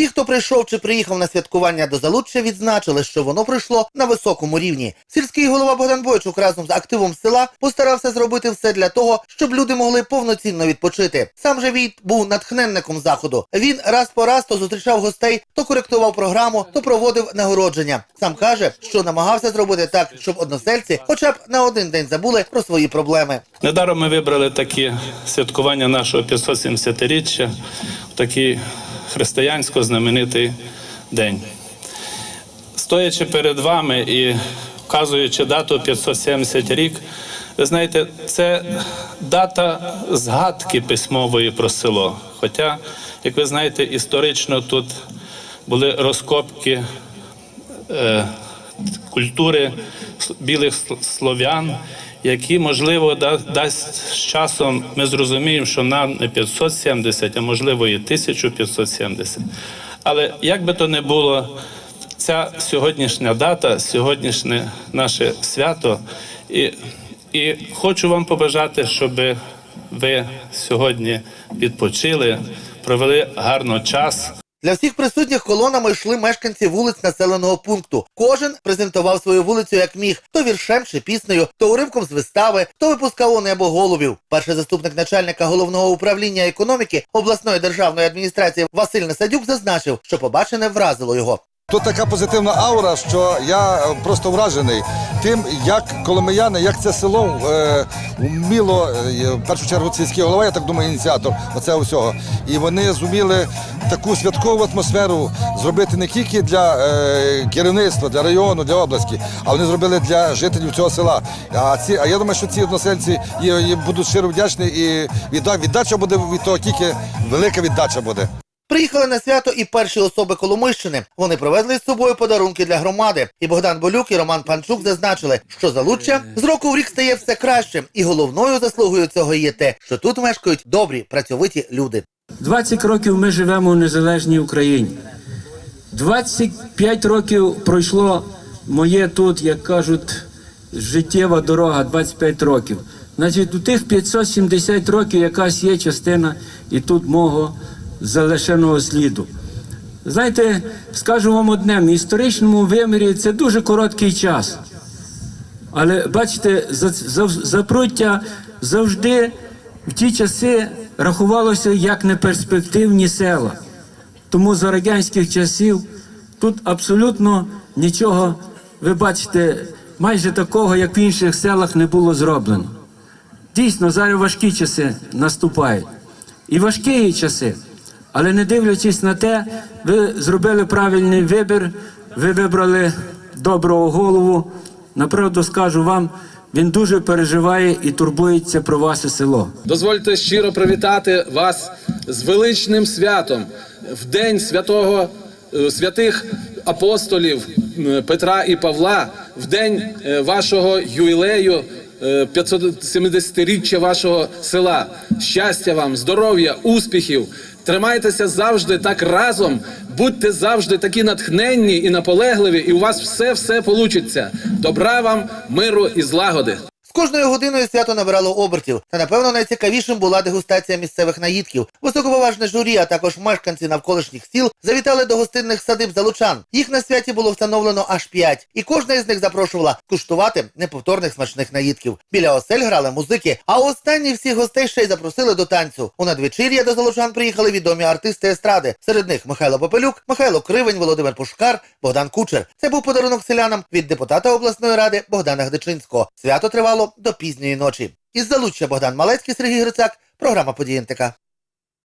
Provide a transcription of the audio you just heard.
Всі, хто прийшов чи приїхав на святкування до Залуччя, відзначили, що воно пройшло на високому рівні. Сільський голова Богдан Бойчук разом з активом села постарався зробити все для того, щоб люди могли повноцінно відпочити. Сам же Війт був натхненником заходу. Він раз по раз то зустрічав гостей, то коректував програму, то проводив нагородження. Сам каже, що намагався зробити так, щоб односельці, хоча б на один день забули про свої проблеми. Недаром ми вибрали такі святкування нашого 570-річчя в християнсько знаменитий день. Стоячи перед вами і вказуючи дату 570 рік, ви знаєте, це дата згадки письмової про село. Хоча, як ви знаєте, історично тут були розкопки е, культури білих слов'ян, які, можливо, да- дасть з часом ми зрозуміємо, що нам не 570, а можливо і 1570. Але як би то не було, ця сьогоднішня дата, сьогоднішнє наше свято, і, і хочу вам побажати, щоб ви сьогодні відпочили, провели гарно час. Для всіх присутніх колонами йшли мешканці вулиць населеного пункту. Кожен презентував свою вулицю як міг, то віршем чи піснею, то уривком з вистави, то випускав у небо голубів. Перший заступник начальника головного управління економіки обласної державної адміністрації Василь Насадюк зазначив, що побачене вразило його. Тут така позитивна аура, що я е, просто вражений тим, як коломияни, як це село е, вміло, е, в першу чергу сільський голова, я так думаю, ініціатор оцього всього. І вони зуміли таку святкову атмосферу зробити не тільки для е, керівництва, для району, для області, а вони зробили для жителів цього села. А ці, а я думаю, що ці односельці і, і будуть щиро вдячні, і відда, віддача буде від того, тільки велика віддача буде. Приїхали на свято і перші особи Коломийщини. Вони привезли з собою подарунки для громади. І Богдан Болюк і Роман Панчук зазначили, що залуччя з року в рік стає все кращим, і головною заслугою цього є те, що тут мешкають добрі, працьовиті люди. 20 років ми живемо в незалежній Україні. 25 років пройшло моє тут, як кажуть, життєва дорога, 25 років. Значить, у тих 570 років якась є частина і тут мого залишеного сліду. Знаєте, скажу вам одне, в історичному вимірі це дуже короткий час. Але бачите, за- за- запруття завжди в ті часи рахувалося як неперспективні села. Тому за радянських часів тут абсолютно нічого, ви бачите, майже такого, як в інших селах, не було зроблено. Дійсно, зараз важкі часи наступають. І важкі часи. Але не дивлячись на те, ви зробили правильний вибір, ви вибрали доброго голову. Направду скажу вам, він дуже переживає і турбується про ваше село. Дозвольте щиро привітати вас з величним святом в день святого е, святих апостолів Петра і Павла, в день е, вашого ювілею. е, 570-річчя вашого села. Щастя вам, здоров'я, успіхів. Тримайтеся завжди так разом, будьте завжди такі натхненні і наполегливі, і у вас все все получиться. Добра вам, миру і злагоди. Кожною годиною свято набирало обертів, та напевно найцікавішим була дегустація місцевих наїдків. Високоважне журі, а також мешканці навколишніх сіл завітали до гостинних садиб залучан. Їх на святі було встановлено аж п'ять, і кожна із них запрошувала куштувати неповторних смачних наїдків. Біля осель грали музики, а останні всіх гостей ще й запросили до танцю. У надвечір'я до залучан приїхали відомі артисти естради. Серед них Михайло Попелюк, Михайло Кривень, Володимир Пушкар, Богдан Кучер. Це був подарунок селянам від депутата обласної ради Богдана Гдичинського. Свято тривало до пізньої ночі. Із залуччя Богдан Малецький, Сергій Грицак, програма «Події НТК».